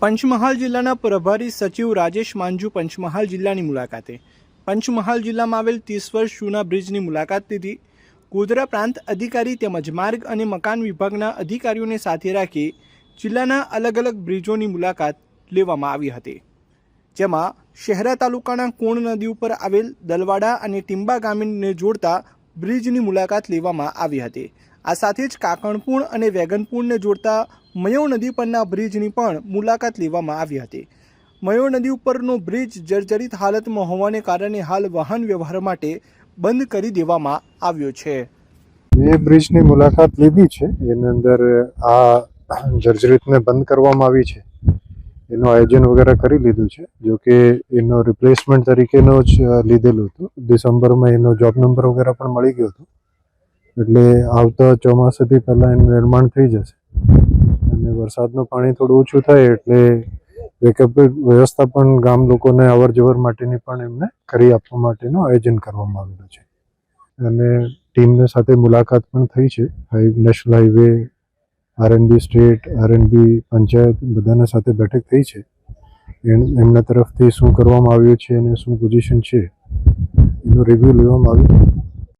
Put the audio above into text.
પંચમહાલ જિલ્લાના પ્રભારી સચિવ રાજેશ માંજુ પંચમહાલ જિલ્લાની મુલાકાતે. પંચમહાલ જિલ્લામાં આવેલ ત્રીસ વર્ષ જૂના બ્રિજની મુલાકાત લીધી. ગોધરા પ્રાંત અધિકારી તેમજ માર્ગ અને મકાન વિભાગના અધિકારીઓને સાથે રાખી જિલ્લાના અલગ અલગ બ્રિજોની મુલાકાત લેવામાં આવી હતી. જેમાં શહેરા તાલુકાના કોણ નદી ઉપર આવેલ દલવાડા અને ટિંબા ગામને જોડતા બ્રિજની મુલાકાત લેવામાં આવી હતી. આ સાથે જ કાકણપુણ અને વેગનપુણને જોડતા મયો નદી પરના બ્રિજની પણ મુલાકાત લેવામાં આવી હતી. મયો નદી ઉપરનો બ્રિજ જર્જરિત હાલતમાં હોવાને કારણે હાલ વાહન વ્યવહાર માટે બંધ કરી દેવામાં આવ્યો છે. એ બ્રિજની મુલાકાત લીધી છે. એની અંદર આ જર્જરિતને બંધ કરવામાં આવી છે. એનું આયોજન વગેરે કરી લીધું છે, જો કે એનો રિપ્લેસમેન્ટ તરીકેનો જ લીધેલું હતું. ડિસેમ્બરમાં એનો જોબ નંબર વગેરે પણ મળી ગયો હતો. એટલે આવતા ચોમાસાથી પહેલાં એનું નિર્માણ થઈ જશે. અને વરસાદનું પાણી થોડું ઓછું થાય એટલે બેકઅપ વ્યવસ્થા પણ ગામ લોકોને અવર જવર માટેની પણ એમને કરી આપવા માટેનું આયોજન કરવામાં આવેલું છે. અને ટીમને સાથે મુલાકાત પણ થઈ છે. High, national highway RNB state RNB panchayat બધાના સાથે બેઠક થઈ છે. એમ- એમના તરફથી શું કરવામાં આવ્યું છે અને શું પોઝિશન છે? એનું રિવ્યૂ લેવામાં આવ્યું.